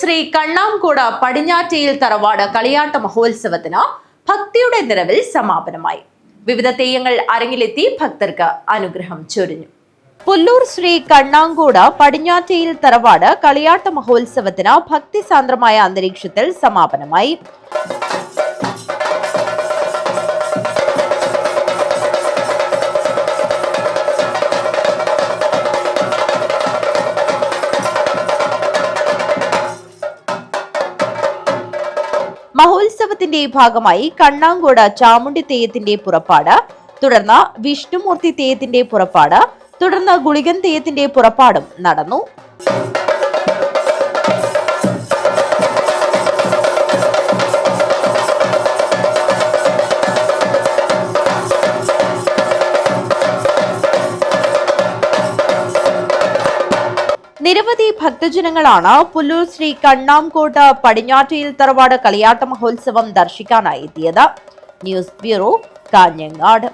ശ്രീ കണ്ണാംകൂട പടിഞ്ഞാറ്റയിൽ തറവാട് കളിയാട്ട മഹോത്സവത്തിന് ഭക്തിയുടെ നിറവിൽ സമാപനമായി. വിവിധ തെയ്യങ്ങൾ അരങ്ങിലെത്തി ഭക്തർക്ക് അനുഗ്രഹം ചൊരിഞ്ഞു. പുല്ലൂർ ശ്രീ കണ്ണാങ്കോട് പടിഞ്ഞാറ്റയിൽ തറവാട് കളിയാട്ട മഹോത്സവത്തിന് ഭക്തിസാന്ദ്രമായ അന്തരീക്ഷത്തിൽ സമാപനമായി. മഹോത്സവത്തിന്റെ ഭാഗമായി കണ്ണാങ്കോട് ചാമുണ്ടി തെയ്യത്തിന്റെ പുറപ്പാട് തുടർന്ന് വിഷ്ണുമൂർത്തി തെയ്യത്തിന്റെ പുറപ്പാട് തുടർന്ന് ഗുളികൻ തെയ്യത്തിന്റെ പുറപ്പാടും നടന്നു. നിരവധി ഭക്തജനങ്ങളാണ് പുല്ലൂർ ശ്രീ കണ്ണാംകോട്ട് പടിഞ്ഞാറ്റയിൽ തറവാട് കളിയാട്ട മഹോത്സവം ദർശിക്കാനായി എത്തിയത്. News bureau Kanhangad.